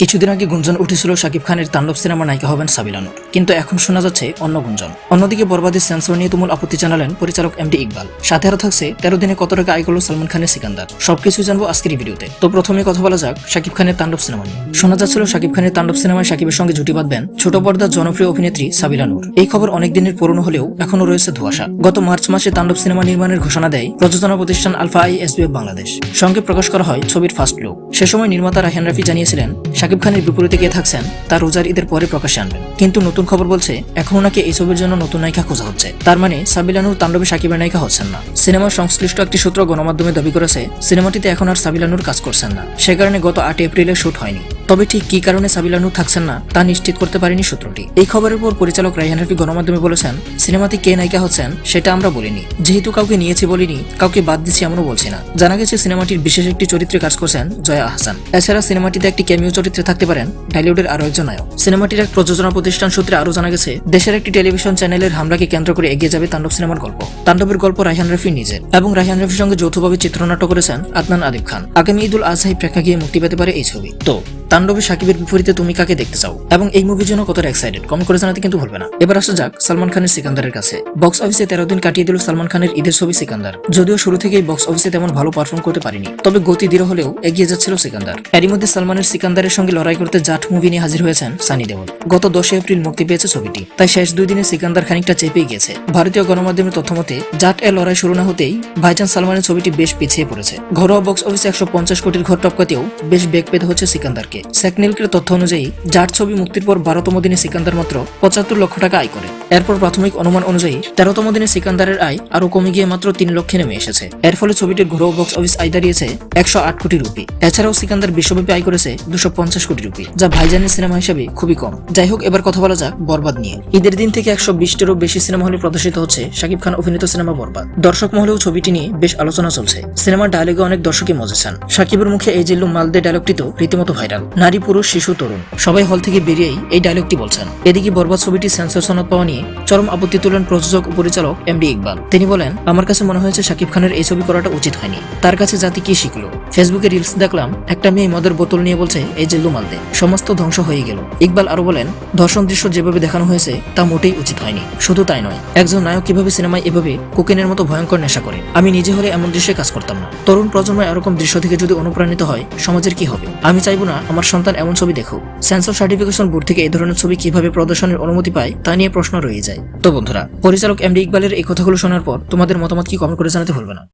কিছুদিন আগে গুঞ্জন উঠেছিল শাকিব খানের তাণ্ডব সিনেমা নায়িকা হবেন সাবিলানুর কিন্তু এখন শোনা যাচ্ছে অন্য গুঞ্জন। অন্যদিকে বরবাদের সেন্সর নিয়ে তুমুল আপত্তি জানালেন পরিচালক এমডি ইকবাল। সাথে আরও থাকছে তেরো দিনে কত টাকা আয় করল সালমান খানের সিকান্দার। সবকিছু জানব আজকের ভিডিওতে। তো প্রথমে কথা বলা যাক শাকিব খানের তাণ্ডব সিনেমা নিয়ে। শোনা যাচ্ছিল শাকিব খানের তাণ্ডব সিনেমায় শাকিবের সঙ্গে জুটি বাঁধবেন ছোট পর্দার জনপ্রিয় অভিনেত্রী সাবিলা নূর। এই খবর অনেক দিনের পুরনো হলেও এখনও রয়েছে ধোয়াশা। গত মার্চ মাসে তাণ্ডব সিনেমা নির্মাণের ঘোষণা দেয় প্রযোজনা প্রতিষ্ঠান আলফা আই এসবিএফ বাংলাদেশ। সঙ্গে প্রকাশ করা হয় ছবির ফার্স্ট লুক। সে সময় নির্মাতা রাহিয়ান রাফি জানিয়েছিলেন শাকিব খানের বিপরীতে গিয়ে থাকছেন তার রোজার ঈদের পরে প্রকাশে আনবেন। কিন্তু নতুন খবর বলছে, এখনও নাকি এই ছবির জন্য নতুন নায়িকা খোঁজা হচ্ছে। তার মানে সাবিলানুর তাণ্ডবে শাকিবের নায়িকা হচ্ছেন না। সিনেমার সংশ্লিষ্ট একটি সূত্র গণমাধ্যমে দাবি করেছে, সিনেমাটিতে এখন আর সাবিলানুর কাজ করছেন না। সে কারণে গত আট এপ্রিলে শুট হয়নি। তবে ঠিক কি কারণে সাবিলানুর থাকছেন না, তা নিশ্চিত করতে পারেনি সূত্রটি। এই খবরের পর পরিচালক রাইহান রাফি গণমাধ্যমে বলেছেন, সিনেমাতে কে নায়িকা হচ্ছেন সেটা আমরা বলিনি। যেহেতু কাউকে নিয়েছি বলিনি, কাউকে বাদ দিচ্ছি এমনও বলছি না। জানা গেছে সিনেমাটির বিশেষ একটি চরিত্রে কাজ করছেন জয়া আহসান এছাড়া সিনেমাটিতে একটি ক্যামিও চরিত্রে থাকতে পারেন ঢালিউডের আরও একজন নায়ক। সিনেমাটির এক প্রযোজনা প্রতিষ্ঠান সূত্রে আরও জানা গেছে, দেশের একটি টেলিভিশন চ্যানেলের হামলাকে কেন্দ্র করে এগিয়ে যাবে তাণ্ডব সিনেমার গল্প। তাণ্ডবের গল্প রাইহান রাফি নিজের এবং রাইহান রাফির সঙ্গে যৌথভাবে চিত্রনাট্য করেছেন আদনান আদিব খান। আগামী ঈদুল আজহাই প্রেক্ষাগৃহে মুক্তি পেতে পারে এই ছবি। তো তাণ্ডবে সাকিবের বিপরীতে তুমি কাকে দেখতে চাও? এবং এই মুভির জন্য কতটা এক্সাইটেড কমেন্ট করে জানাতে কিন্তু ভুলবে না। এবার আসা যাক সালমান খানের সিকান্দারের কাছে। বক্স অফিসে তেরো দিন কাটিয়ে দিল সালমান খানের ঈদের ছবি সিকান্দার। যদিও শুরু থেকেই বক্স অফিসে তেমন ভালো পারফর্ম করতে পারেনি। তবে গতি দৃঢ় হলেও এগিয়ে যাচ্ছিল সিকান্দার। এরই মধ্যে সালমানের সিকান্দারের সঙ্গে লড়াই করতে জাট মুভি নিয়ে হাজির হয়েছেন সানি দেওল। গত দশই এপ্রিল মুক্তি পেয়েছে ছবিটি। তাই শেষ দুই দিনে সিকান্দার খানিকটা চেপেই গেছে ভারতীয় গণমাধ্যমের তথ্যমতে, জাট এর লড়াই শুরু না হতেই ভাইজান সালমানের ছবিটি বেশ পিছিয়ে পড়েছে। ঘরোয়া বক্স অফিসে একশো পঞ্চাশ কোটির ঘর টপকাতেও বেশ বেগ পেতে হচ্ছে সিকান্দারকে। সেকনিলকের তথ্য অনুযায়ী জাট ছবি মুক্তির পর বারোতম দিনে সিকান্দার মাত্র পঁচাত্তর লক্ষ টাকা আয় করে। এরপর প্রাথমিক অনুমান অনুযায়ী, তেরোতম দিনে সিকান্দারের আয় আরও কমে গিয়ে মাত্র তিন লক্ষে নেমে এসেছে। এর ফলে ছবিটির ঘরোয়া বক্স অফিস আয় দাঁড়িয়েছে একশো আট কোটি রুপি। এছাড়াও সিকান্দার বিশ্বব্যাপী আয় করেছে দুশো পঞ্চাশ কোটি রুপি, যা ভাইজানের সিনেমা হিসেবে খুবই কম। যাই হোক, এবার কথা বলা যাক বরবাদ নিয়ে। ঈদের দিন থেকে একশো বিশটিরও বেশি সিনেমা হলে প্রদর্শিত হচ্ছে শাকিব খান অভিনীত সিনেমা বরবাদ। দর্শক মহলেও ছবিটি নিয়ে বেশ আলোচনা চলছে। সিনেমার ডায়লগে অনেক দর্শকই মজেছেন শাকিবের মুখে এই জিল্লু মালদে ডায়লগটি তো রীতিমতো ভাইরাল নারী, পুরুষ, শিশু, তরুণ। সবাই হল থেকে বেরিয়েই এই ডায়লগটি বলছেন। এদিকে বরবাদ ছবিটি সেন্সর সনদ পাওয়া নিয়ে চরম আপত্তি তুলেন প্রযোজক ও পরিচালক এমডি ইকবাল। তিনি বলেন, আমার কাছে মনে হয়েছে শাকিব খানের এই ছবি করাটা উচিত হয়নি। তার কাছে জাতি কি শিখলো? ফেসবুকে রিলস দেখলাম, একটা মেয়ে মদের বোতল নিয়ে বলছে, এই যে লুমালদে সমস্ত ধ্বংস হয়ে গেল। ইকবাল আরও বলেন, ধর্ষণ দৃশ্য যেভাবে দেখানো হয়েছে, তা মোটেই উচিত হয়নি। শুধু তাই নয়, একজন নায়ক কীভাবে সিনেমায় এভাবে কোকেনের মতো ভয়ঙ্কর নেশা করে? আমি নিজে হলে এমন দৃশ্যে কাজ করতাম না। তরুণ প্রজন্ম এরকম দৃশ্য থেকে যদি অনুপ্রাণিত হয়, সমাজের কি হবে? আমি চাইব না আমার সন্তান এমন ছবি দেখো। সেন্সর সার্টিফিকেশন বোর্ড থেকে এই ধরনের ছবি কীভাবে প্রদর্শনের অনুমতি পায়, তা নিয়ে প্রশ্ন রয়ে যায়। তো বন্ধুরা, পরিচালক এম ডি ইকবালের এই কথাগুলো শোনার পর তোমাদের মতামত কি কমেন্ট করে জানাতে ভুলবে না।